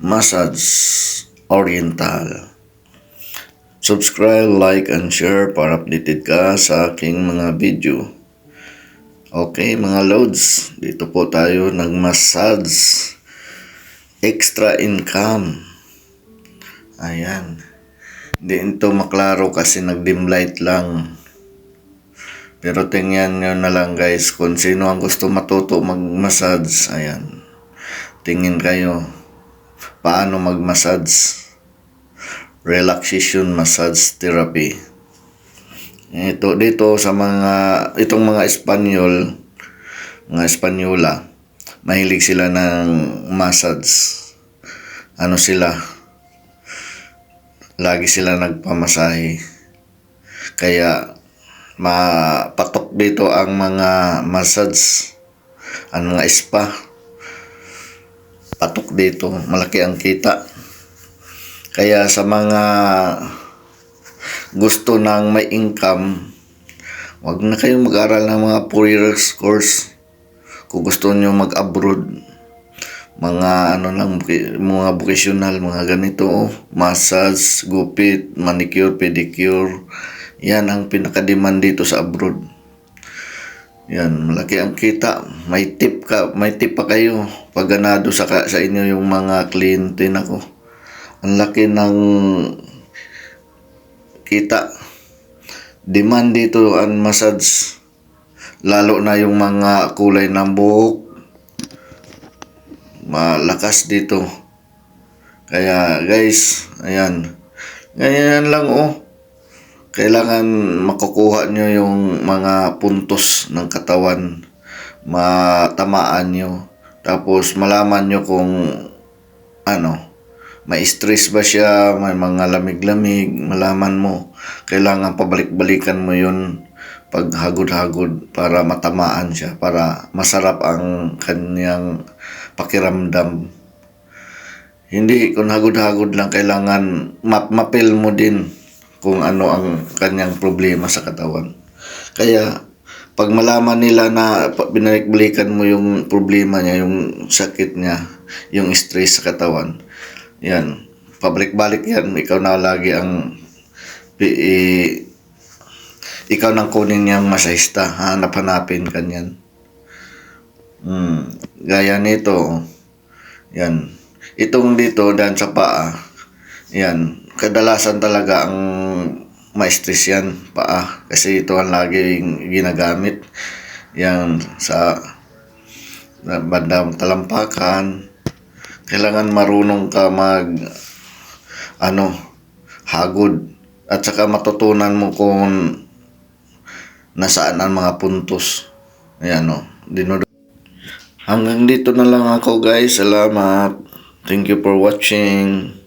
Massage Oriental. Subscribe, like, and share para updated ka sa aking mga video. Okay mga loads, dito po tayo nag-massage. Extra income. Ayan. Hindi ito maklaro kasi nag-dim light lang. Pero tingnan nyo na lang guys kung sino ang gusto matuto mag-massage. Ayan. Tingin kayo paano mag-massage. Relaxation massage therapy. Ito dito sa mga itong mga Espanyol, mga Espanyola, mahilig sila ng massage. Ano sila? Lagi sila nagpamasahe. Kaya mapatok dito ang mga massage, ang mga spa. Patok dito, malaki ang kita. Kaya sa mga gusto ng may income, wag na kayong mag-aral ng mga 4 years course. Kung gusto nyo mag-abroad, mga ano lang, mga vocational, mga ganito, oh, massage, gupit, manicure, pedicure, yan ang pinaka-demand dito sa abroad. Yan, malaki ang kita. May tip ka, may tip pa kayo pag ganado sa, sa inyo yung mga kliyente nako. Ang laki ng kita. Demand dito ang massage. Lalo na yung mga kulay ng buhok. Malakas dito. Kaya guys, ayan. Ganyan lang oh kailangan makukuha nyo yung mga puntos ng katawan, matamaan nyo, tapos malaman nyo kung ano, may stress ba siya, may mga lamig-lamig, malaman mo. Kailangan pabalik-balikan mo yun pag hagod-hagod para matamaan siya, para masarap ang kanyang pakiramdam. Hindi, kung hagod-hagod lang, kailangan map mapil mo din kung ano ang kanyang problema sa katawan. Kaya, pag malaman nila na binalik-balikan mo yung problema niya, yung sakit niya, yung stress sa katawan, yan, pabalik-balik yan, ikaw na lagi ang i- ikaw nang kunin niyang masahista, hanap-hanapin kanyan. Hmm, gaya nito, yan, itong dito, dan sa paa, yan, kadalasan talaga ang ma-stress yan, paa. Kasi ito ang lagi ginagamit. Yan, sa bandang talampakan. Kailangan marunong ka mag ano, hagod. At saka matutunan mo kung nasaan ang mga puntos. Ayan o, dinod Hanggang dito na lang ako guys. Salamat. Thank you for watching.